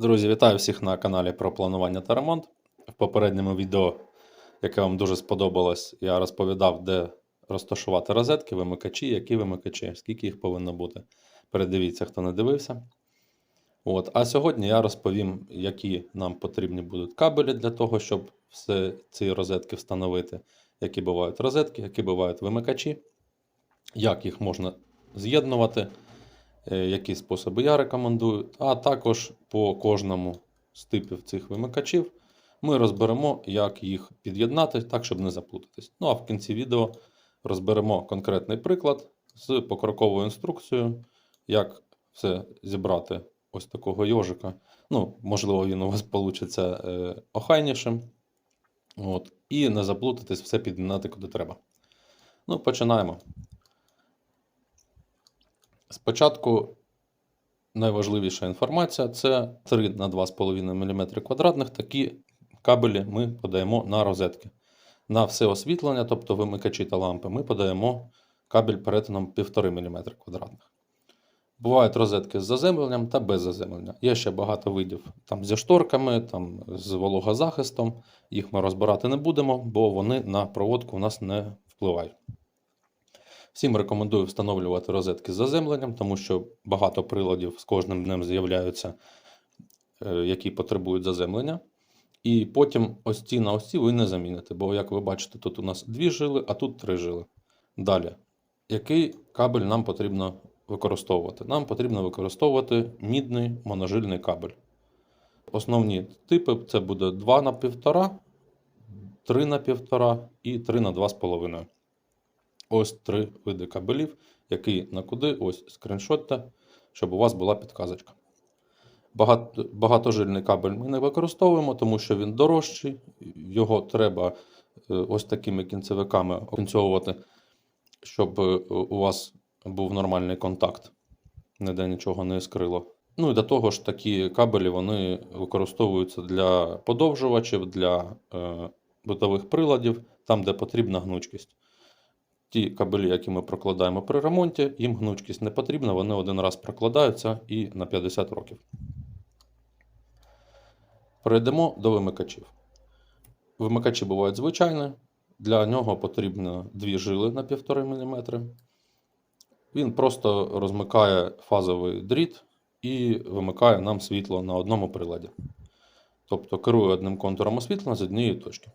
Друзі, вітаю всіх на каналі про планування та ремонт. В попередньому відео, яке вам дуже сподобалось, я розповідав, де розташувати розетки, вимикачі, які вимикачі, скільки їх повинно бути. Передивіться, хто не дивився. От. А сьогодні я розповім, які нам потрібні будуть кабелі для того, щоб все ці розетки встановити, які бувають розетки, які бувають вимикачі, як їх можна з'єднувати які способи я рекомендую, а також по кожному з типів цих вимикачів ми розберемо, як їх під'єднати, так, щоб не заплутатись. Ну а в кінці відео розберемо конкретний приклад з покроковою інструкцією, як все зібрати ось такого йожика. Ну, можливо, він у вас вийде е, охайнішим. От, і не заплутатись, все під'єднати куди треба. Ну, починаємо. Спочатку найважливіша інформація це 3 на 2,5 мм квадратних. Такі кабелі ми подаємо на розетки. На все освітлення, тобто вимикачі та лампи, ми подаємо кабель перетином 1,5 мм квадратних. Бувають розетки з заземленням та без заземлення. Є ще багато видів там зі шторками, там з вологозахистом. Їх ми розбирати не будемо, бо вони на проводку у нас не впливають. Всім рекомендую встановлювати розетки з заземленням, тому що багато приладів з кожним днем з'являються, е, які потребують заземлення. І потім ось ці на ось ці ви не заміните. Бо, як ви бачите, тут у нас дві жили, а тут три жили. Далі, який кабель нам потрібно використовувати? Нам потрібно використовувати мідний моножильний кабель. Основні типи це буде 2 на 1,5, 3 на 1,5 і 3 на 2,5. Ось три види кабелів, який на куди, ось скріншотте, щоб у вас була підказочка. Багато, багатожильний кабель ми не використовуємо, тому що він дорожчий, його треба е, ось такими кінцевиками окінцьовувати, щоб е, у вас був нормальний контакт, ніде нічого не іскрило. Ну і до того ж, такі кабелі вони використовуються для подовжувачів, для е, битових приладів, там, де потрібна гнучкість. Ті кабелі, які ми прокладаємо при ремонті, їм гнучкість не потрібна, вони один раз прокладаються і на 50 років. Перейдемо до вимикачів. Вимикачі бувають звичайні. Для нього потрібно дві жили на 1,5 мм. Він просто розмикає фазовий дріт і вимикає нам світло на одному приладі. Тобто керує одним контуром освітлення з однієї точки.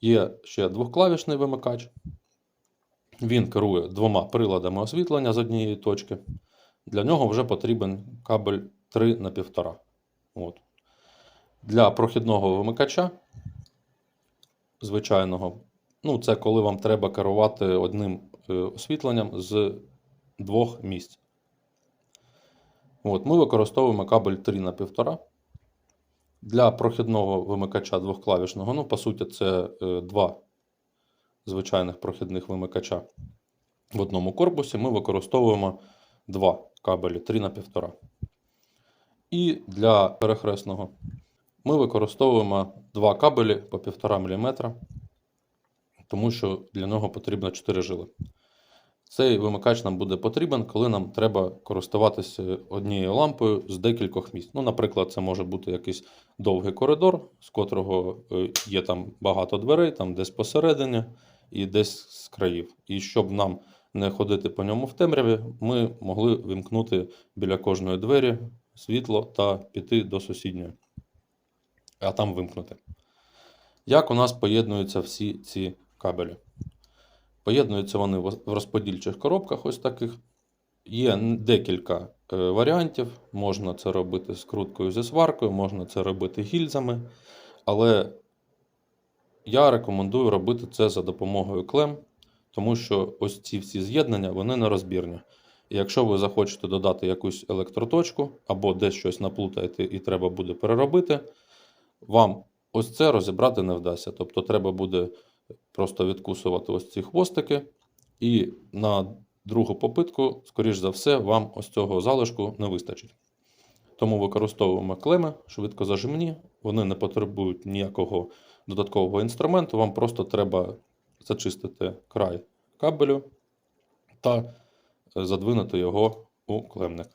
Є ще двохклавішний вимикач. Він керує двома приладами освітлення з однієї точки. Для нього вже потрібен кабель 3 на 1,5. От. Для прохідного вимикача звичайного, ну, це коли вам треба керувати одним е, освітленням з двох місць. От, Ми використовуємо кабель 3 на 1,5. Для прохідного вимикача двохклавішного, ну, по суті, це е, два звичайних прохідних вимикача в одному корпусі ми використовуємо два кабелі 3 на 1,5. І для перехресного ми використовуємо два кабелі по 1,5 мм, тому що для нього потрібно 4 жили. Цей вимикач нам буде потрібен, коли нам треба користуватися однією лампою з декількох місць. Ну, Наприклад, це може бути якийсь довгий коридор, з котрого е, є там багато дверей, там десь посередині і десь з країв. І щоб нам не ходити по ньому в темряві, ми могли вимкнути біля кожної двері світло та піти до сусідньої, а там вимкнути. Як у нас поєднуються всі ці кабелі? Поєднуються вони в розподільчих коробках, ось таких. Є декілька е, варіантів. Можна це робити скруткою зі сваркою, можна це робити гільзами. Але я рекомендую робити це за допомогою клем, тому що ось ці всі з'єднання вони нерозбірні. І якщо ви захочете додати якусь електроточку або десь щось наплутаєте і треба буде переробити, вам ось це розібрати не вдасться. Тобто треба буде просто відкусувати ось ці хвостики, і на другу попитку, скоріш за все, вам ось цього залишку не вистачить. Тому використовуємо клеми швидкозажимні, вони не потребують ніякого додаткового інструменту. Вам просто треба зачистити край кабелю та задвинути його у клемник.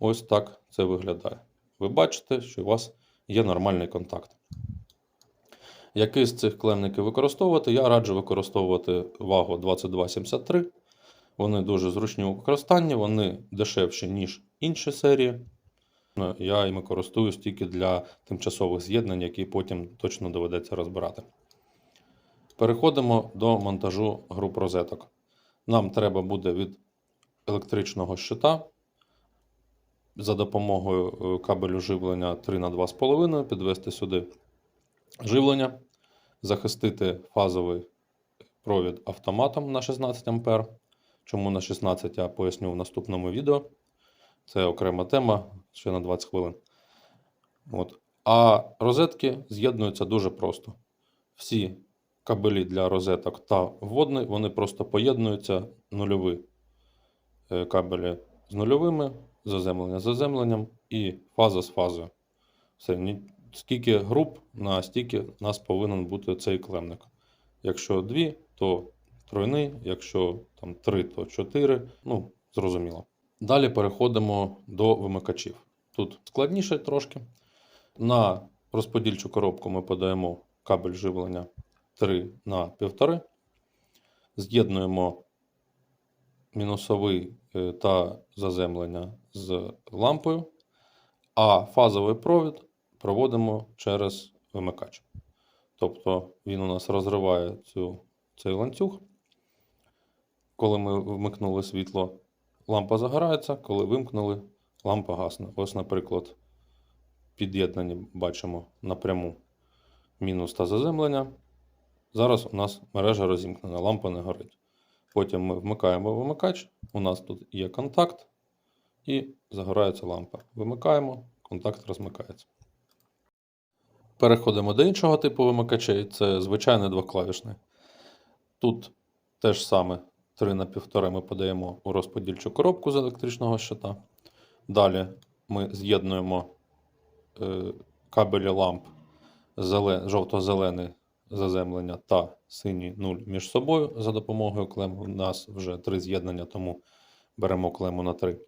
Ось так це виглядає. ви бачите, що у вас є нормальний контакт. Який з цих клемників використовувати? Я раджу використовувати вагу 2273. Вони дуже зручні у використанні, вони дешевші, ніж інші серії. Ну, Я іми користуюсь тільки для тимчасових з'єднань, які потім точно доведеться розбирати. Переходимо до монтажу груп розеток. Нам треба буде від електричного щита за допомогою е, кабелю живлення 3 на 2,5 підвести сюди живлення, захистити фазовий провід автоматом на 16 А. Чому на 16 я поясню в наступному відео. Це окрема тема ще на 20 хвилин. От. А розетки з'єднуються дуже просто. Всі кабелі для розеток та вводний, вони просто поєднуються нульові е, кабелі з нульовими, заземлення з заземленням і фаза з фазою. Все, скільки груп, на стільки у нас повинен бути цей клемник. Якщо дві, то тройний, якщо там три, то чотири. Ну, зрозуміло. Далі переходимо до вимикачів. Тут складніше трошки. На розподільчу коробку ми подаємо кабель живлення 3 на 1,5. З'єднуємо мінусовий е, та заземлення з лампою, а фазовий провід проводимо через вимикач. Тобто він у нас розриває цю, цей ланцюг. Коли ми вмикнули світло, лампа загорається, коли вимкнули, лампа гасне. Ось, наприклад, під'єднані бачимо напряму мінус та заземлення. Зараз у нас мережа розімкнена, лампа не горить. Потім ми вмикаємо вимикач, у нас тут є контакт, і загорається лампа. Вимикаємо, контакт розмикається. Переходимо до іншого типу вимикачей. Це звичайний двоклавішний. Тут теж саме 3 на 1,5 ми подаємо у розподільчу коробку з електричного щита. Далі ми з'єднуємо е, кабелі ламп зелен... жовто-зелений заземлення та синій 0 між собою за допомогою клем. У нас вже три з'єднання, тому беремо клему на 3.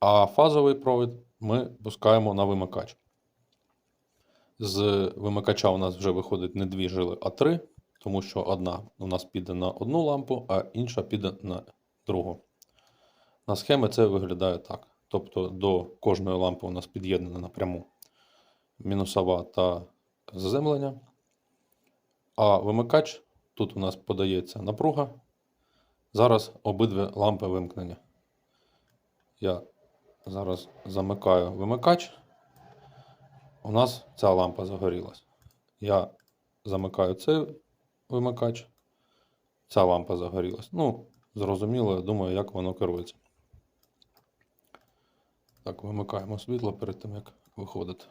А фазовий провід ми пускаємо на вимикач. З вимикача у нас вже виходить не дві жили, а три, тому що одна у нас піде на одну лампу, а інша піде на другу. На схемі це виглядає так. Тобто до кожної лампи у нас під'єднана напряму мінусова та заземлення. А вимикач тут у нас подається напруга. Зараз обидві лампи вимкнені. Я зараз замикаю вимикач. У нас ця лампа загорілась. Я замикаю цей вимикач. Ця лампа загорілась. Ну, зрозуміло, я думаю, як воно керується. Так, вимикаємо світло перед тим, як виходити.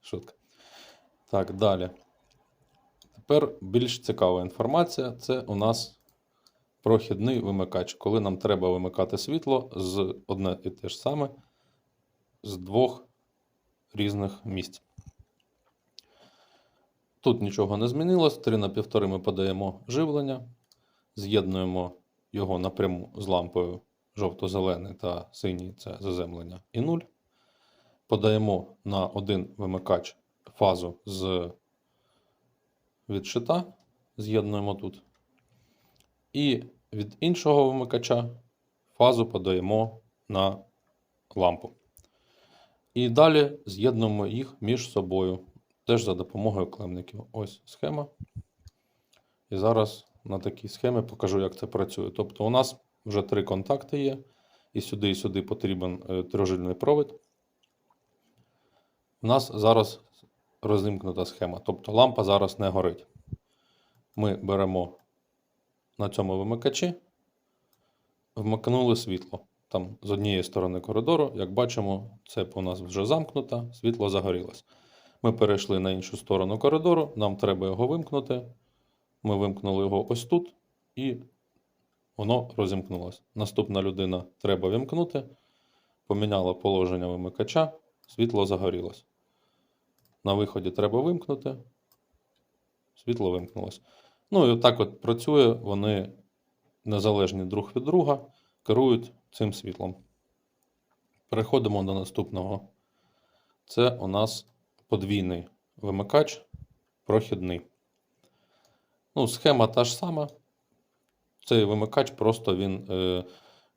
Шутка. Так, далі. Тепер більш цікава інформація. Це у нас прохідний вимикач. Коли нам треба вимикати світло з одне і те ж саме з двох різних місць. Тут нічого не змінилось. 3 на 1,5 ми подаємо живлення, з'єднуємо його напряму з лампою жовто-зелений та синій це заземлення і 0. Подаємо на один вимикач фазу з від щита, з'єднуємо тут. І від іншого вимикача фазу подаємо на лампу. І далі з'єднуємо їх між собою, теж за допомогою клемників. Ось схема. І зараз на такій схемі покажу, як це працює. Тобто, у нас вже три контакти є, і сюди, і сюди потрібен е, трьожильний провід. У нас зараз розімкнута схема. Тобто лампа зараз не горить. Ми беремо на цьому вимикачі, вмикнули світло. Там з однієї сторони коридору, як бачимо, цеп у нас вже замкнута, світло загорілось. Ми перейшли на іншу сторону коридору, нам треба його вимкнути. Ми вимкнули його ось тут, і воно розімкнулося. Наступна людина треба вимкнути, поміняла положення вимикача, світло загорілось. На виході треба вимкнути, світло вимкнулося. Ну і отак от працює, вони незалежні друг від друга, керують цим світлом. Переходимо до наступного. Це у нас подвійний вимикач прохідний. Ну, схема та ж сама. Цей вимикач просто він е,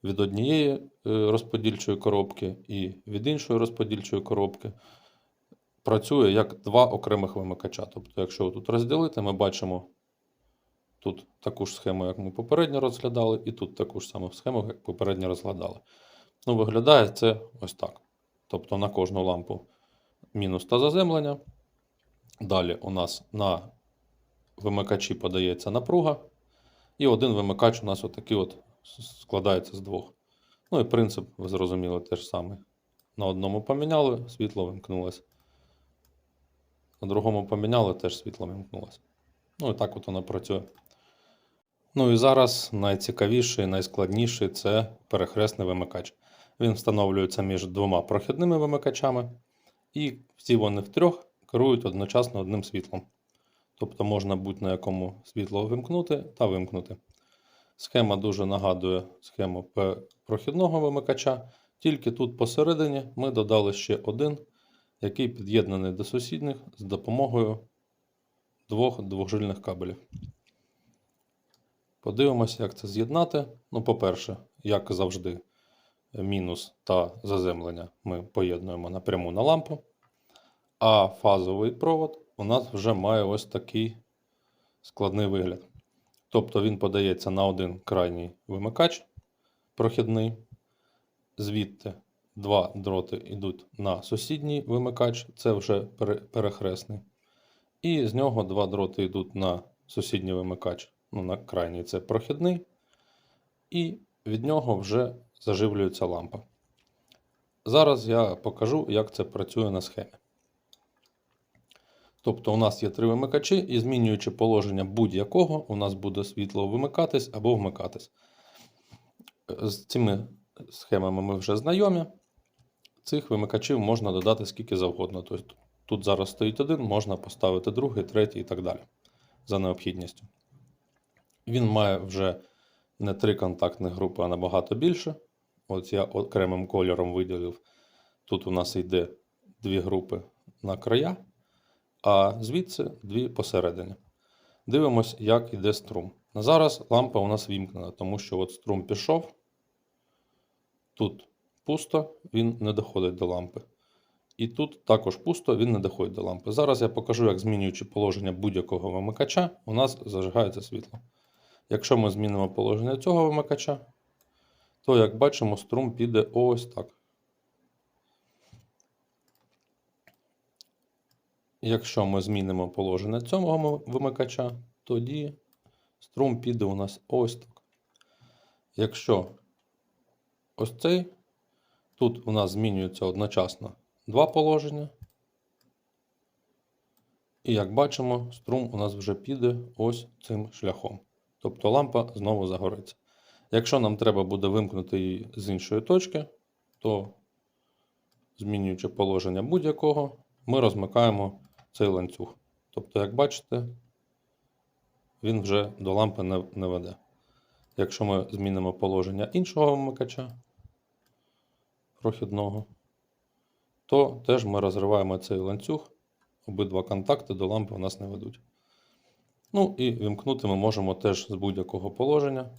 від однієї е, розподільчої коробки і від іншої розподільчої коробки працює як два окремих вимикача. Тобто, якщо тут розділити, ми бачимо тут таку ж схему, як ми попередньо розглядали, і тут таку ж саму схему, як попередньо розглядали. Ну, виглядає це ось так. Тобто на кожну лампу мінус та заземлення. Далі у нас на вимикачі подається напруга. І один вимикач у нас отакий от складається з двох. Ну і принцип, ви зрозуміли, теж саме. На одному поміняли, світло вимкнулося. На другому поміняли, теж світло вимкнулося. Ну і так от воно працює. Ну і зараз найцікавіший, найскладніший це перехресний вимикач. Він встановлюється між двома прохідними вимикачами, і всі вони втрьох керують одночасно одним світлом. Тобто можна будь-на якому світло вимкнути та вимкнути. Схема дуже нагадує схему прохідного вимикача, тільки тут посередині ми додали ще один, який під'єднаний до сусідніх з допомогою двох двохжильних кабелів. Подивимося, як це з'єднати. Ну, по-перше, як завжди, мінус та заземлення ми поєднуємо напряму на лампу. А фазовий провод у нас вже має ось такий складний вигляд. Тобто він подається на один крайній вимикач прохідний. Звідти два дроти йдуть на сусідній вимикач, це вже перехресний. І з нього два дроти йдуть на сусідній вимикач, ну, на крайній це прохідний. І від нього вже заживлюється лампа. Зараз я покажу, як це працює на схемі. Тобто у нас є три вимикачі, і змінюючи положення будь-якого, у нас буде світло вимикатись або вмикатись. З цими схемами ми вже знайомі. Цих вимикачів можна додати скільки завгодно. Тобто тут зараз стоїть один, можна поставити другий, третій і так далі. За необхідністю. Він має вже не три контактні групи, а набагато більше. От я окремим кольором виділив. Тут у нас йде дві групи на края а звідси дві посередині. Дивимось, як йде струм. Зараз лампа у нас вімкнена, тому що от струм пішов. Тут пусто, він не доходить до лампи. І тут також пусто, він не доходить до лампи. Зараз я покажу, як змінюючи положення будь-якого вимикача, у нас зажигається світло. Якщо ми змінимо положення цього вимикача, то, як бачимо, струм піде ось так. Якщо ми змінимо положення цього вимикача, тоді струм піде у нас ось так. Якщо ось цей, тут у нас змінюється одночасно два положення. І як бачимо, струм у нас вже піде ось цим шляхом. Тобто лампа знову загориться. Якщо нам треба буде вимкнути її з іншої точки, то змінюючи положення будь-якого, ми розмикаємо цей ланцюг. Тобто, як бачите, він вже до лампи не, не веде. Якщо ми змінимо положення іншого вмикача прохідного, то теж ми розриваємо цей ланцюг, обидва контакти до лампи у нас не ведуть. Ну і вімкнути ми можемо теж з будь-якого положення.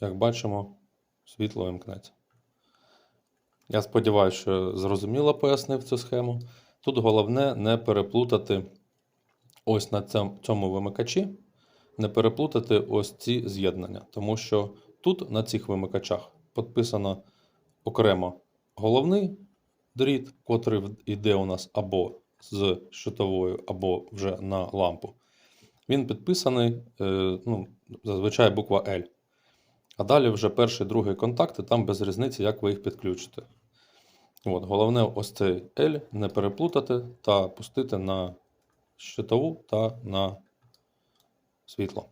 Як бачимо, світло вимкнеться. Я сподіваюся, що зрозуміло пояснив цю схему. Тут головне не переплутати ось на цьому- вимикачі, не переплутати ось ці з'єднання, тому що тут на цих вимикачах підписано окремо головний дріт, котрий йде у нас або з щитовою, або вже на лампу. Він підписаний, е, ну, зазвичай буква L. А далі вже перший, другий контакти, там без різниці, як ви їх підключите. От, головне, ось цей L не переплутати та пустити на щитову та на світло.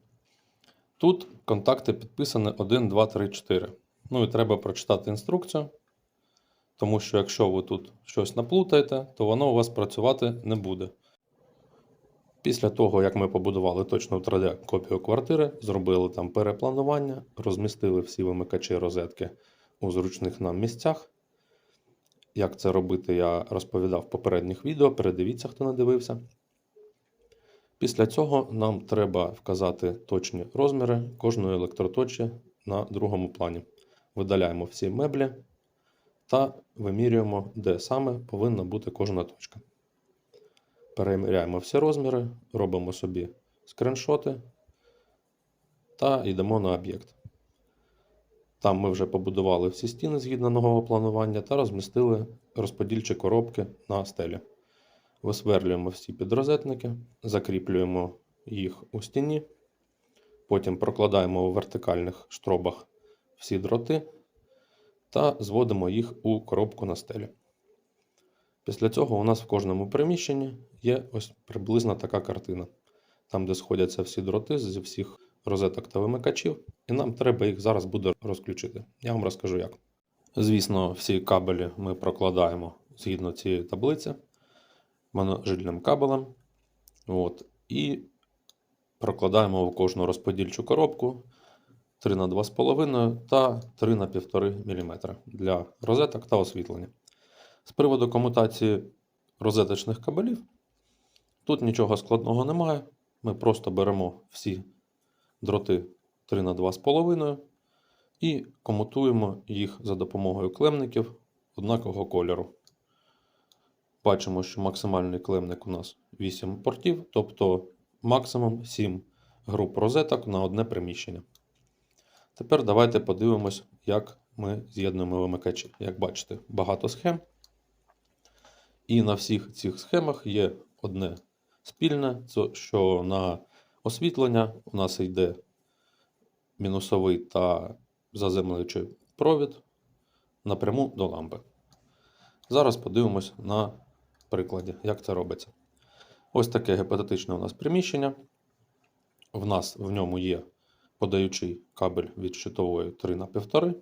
Тут контакти підписані 1, 2, 3, 4. Ну і треба прочитати інструкцію, тому що якщо ви тут щось наплутаєте, то воно у вас працювати не буде. Після того, як ми побудували точно в 3D копію квартири, зробили там перепланування, розмістили всі вимикачі розетки у зручних нам місцях. Як це робити, я розповідав в попередніх відео. Передивіться, хто не дивився. Після цього нам треба вказати точні розміри кожної електроточі на другому плані. Видаляємо всі меблі та вимірюємо, де саме повинна бути кожна точка. Переміряємо всі розміри, робимо собі скріншоти та йдемо на об'єкт. Там ми вже побудували всі стіни згідно нового планування та розмістили розподільчі коробки на стелі. Висверлюємо всі підрозетники, закріплюємо їх у стіні, потім прокладаємо у вертикальних штробах всі дроти та зводимо їх у коробку на стелі. Після цього у нас в кожному приміщенні є ось приблизно така картина, там, де сходяться всі дроти зі всіх розеток та вимикачів, і нам треба їх зараз буде розключити. Я вам розкажу як. Звісно, всі кабелі ми прокладаємо згідно цієї таблиці моножильним кабелем. От, і прокладаємо в кожну розподільчу коробку 3 на 2,5 та 3 на 1,5 мм для розеток та освітлення. З приводу комутації розеточних кабелів, тут нічого складного немає. Ми просто беремо всі дроти 3 на 2,5 і комутуємо їх за допомогою клемників однакового кольору. Бачимо, що максимальний клемник у нас 8 портів, тобто максимум 7 груп розеток на одне приміщення. Тепер давайте подивимось, як ми з'єднуємо вимикачі. Як бачите, багато схем. І на всіх цих схемах є одне спільне, що на освітлення у нас йде мінусовий та заземлюючий провід напряму до лампи. Зараз подивимось на прикладі, як це робиться. Ось таке гіпотетичне у нас приміщення. В нас в ньому є подаючий кабель від щитової 3 на 1,5.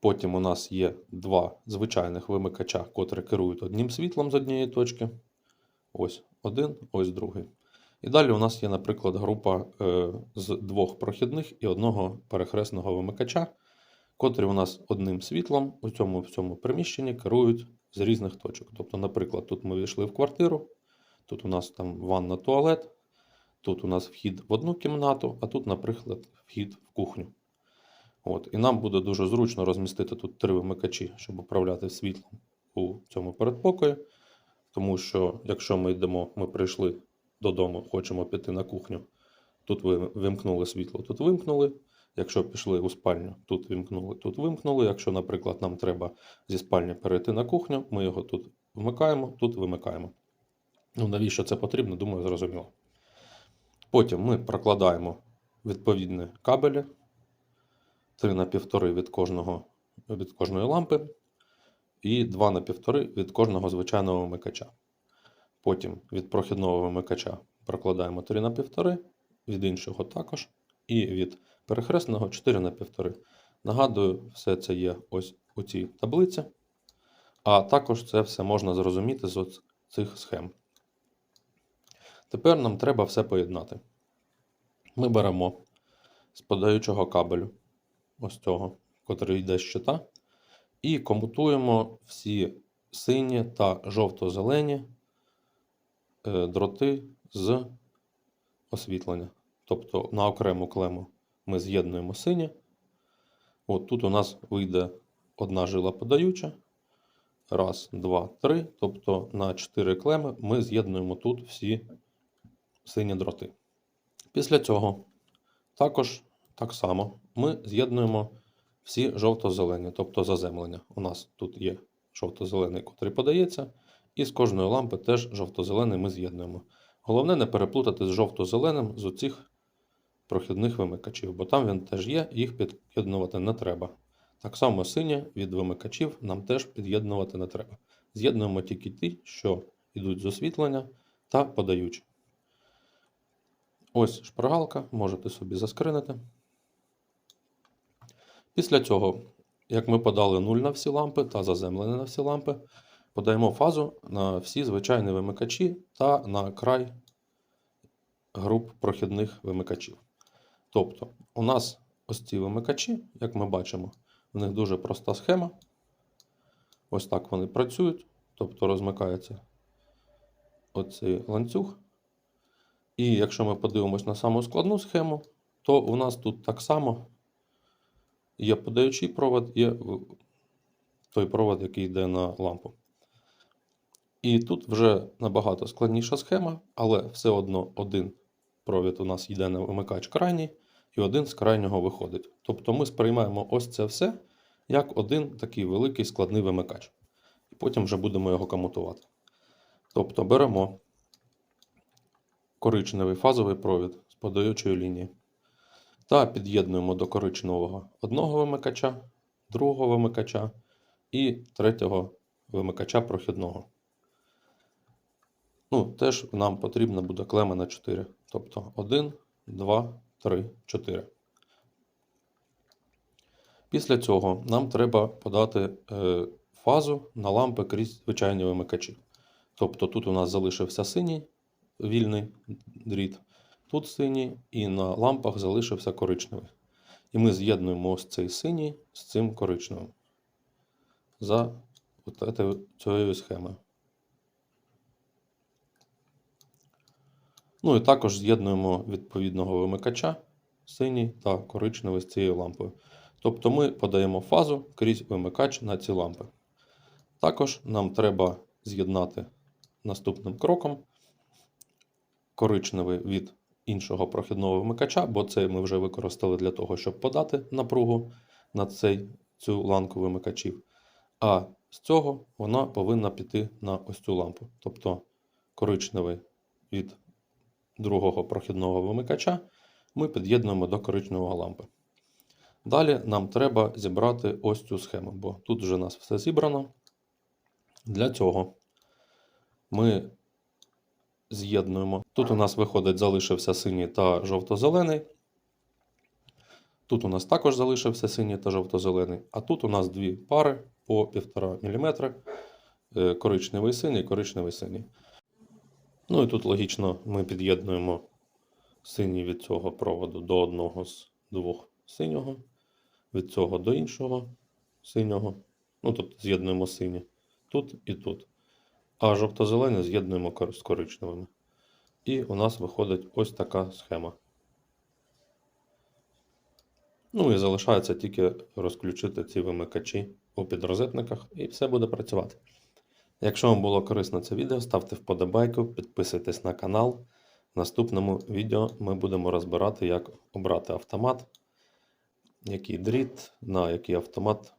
Потім у нас є два звичайних вимикача, котрі керують одним світлом з однієї точки. Ось один, ось другий. І далі у нас є, наприклад, група е, з двох прохідних і одного перехресного вимикача, котрі у нас одним світлом у цьому, в цьому приміщенні керують з різних точок. Тобто, наприклад, тут ми війшли в квартиру, тут у нас там ванна, туалет, тут у нас вхід в одну кімнату, а тут, наприклад, вхід в кухню. От. І нам буде дуже зручно розмістити тут три вимикачі, щоб управляти світлом у цьому передпокої. Тому що, якщо ми йдемо, ми прийшли додому, хочемо піти на кухню, тут ви вимкнули світло, тут вимкнули. Якщо пішли у спальню, тут вимкнули, тут вимкнули. Якщо, наприклад, нам треба зі спальні перейти на кухню, ми його тут вмикаємо, тут вимикаємо. Ну, навіщо це потрібно, думаю, зрозуміло. Потім ми прокладаємо відповідні кабелі 3 на 1,5 від, від кожної лампи і 2 на 1,5 від кожного звичайного вимикача. Потім від прохідного вимикача прокладаємо 3 на 1,5, від іншого також, і від перехресного 4 на 1,5. Нагадую, все це є ось у цій таблиці, а також це все можна зрозуміти з цих схем. Тепер нам треба все поєднати. Ми беремо з подаючого кабелю, ось цього, котрий йде з щита, і комутуємо всі сині та жовто-зелені дроти з освітлення. Тобто на окрему клему ми з'єднуємо сині. От тут у нас вийде одна жила подаюча. Раз, два, три. Тобто на 4 клеми ми з'єднуємо тут всі сині дроти. Після цього також так само ми з'єднуємо всі жовто-зелені, тобто заземлення. У нас тут є жовто-зелений, котрий подається, і з кожної лампи теж жовто-зелений ми з'єднуємо. Головне не переплутати з жовто-зеленим з оцих прохідних вимикачів, бо там він теж є, їх під'єднувати не треба. Так само сині від вимикачів нам теж під'єднувати не треба. З'єднуємо тільки ті, що йдуть з освітлення та подаючі. Ось шпаргалка, можете собі заскринити. Після цього, як ми подали 0 на всі лампи та заземлені на всі лампи, подаємо фазу на всі звичайні вимикачі та на край груп прохідних вимикачів. Тобто, у нас ось ці вимикачі, як ми бачимо, в них дуже проста схема. Ось так вони працюють, тобто розмикається оцей ланцюг. І якщо ми подивимось на саму складну схему, то у нас тут так само є подаючий провод, є той провод, який йде на лампу. І тут вже набагато складніша схема, але все одно один провід у нас йде на вимикач крайній, і один з крайнього виходить. Тобто ми сприймаємо ось це все як один такий великий складний вимикач. І потім вже будемо його комутувати. Тобто беремо коричневий фазовий провід з подаючої лінії та під'єднуємо до коричневого одного вимикача, другого вимикача і третього вимикача прохідного. Ну, теж нам потрібна буде клема на 4. Тобто 1, 2, 3, 4. Після цього нам треба подати е, фазу на лампи крізь звичайні вимикачі. Тобто тут у нас залишився синій вільний дріт, тут синій, і на лампах залишився коричневий. І ми з'єднуємо ось цей синій з цим коричневим за цією схемою. Ну і також з'єднуємо відповідного вимикача синій та коричневий з цією лампою. Тобто ми подаємо фазу крізь вимикач на ці лампи. Також нам треба з'єднати наступним кроком коричневий від іншого прохідного вимикача, бо це ми вже використали для того, щоб подати напругу на цей, цю ланку вимикачів. А з цього вона повинна піти на ось цю лампу. Тобто коричневий від другого прохідного вимикача ми під'єднуємо до коричневого лампи. Далі нам треба зібрати ось цю схему, бо тут вже у нас все зібрано. Для цього ми з'єднуємо. Тут у нас виходить, залишився синій та жовто-зелений. Тут у нас також залишився синій та жовто-зелений. А тут у нас дві пари по 1,5 мм. е, Коричневий синій, коричневий синій. Ну і тут логічно ми під'єднуємо синій від цього проводу до одного з двох синього, від цього до іншого синього. Ну тут з'єднуємо сині. Тут і тут. А жовто-зелене з'єднуємо з коричневими. І у нас виходить ось така схема. Ну і залишається тільки розключити ці вимикачі у підрозетниках, і все буде працювати. Якщо вам було корисно це відео, ставте вподобайку, підписуйтесь на канал. В наступному відео ми будемо розбирати, як обрати автомат, який дріт, на який автомат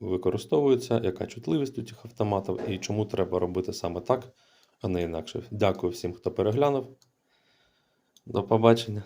використовується, яка чутливість у цих автоматів і чому треба робити саме так, а не інакше. Дякую всім, хто переглянув. До побачення.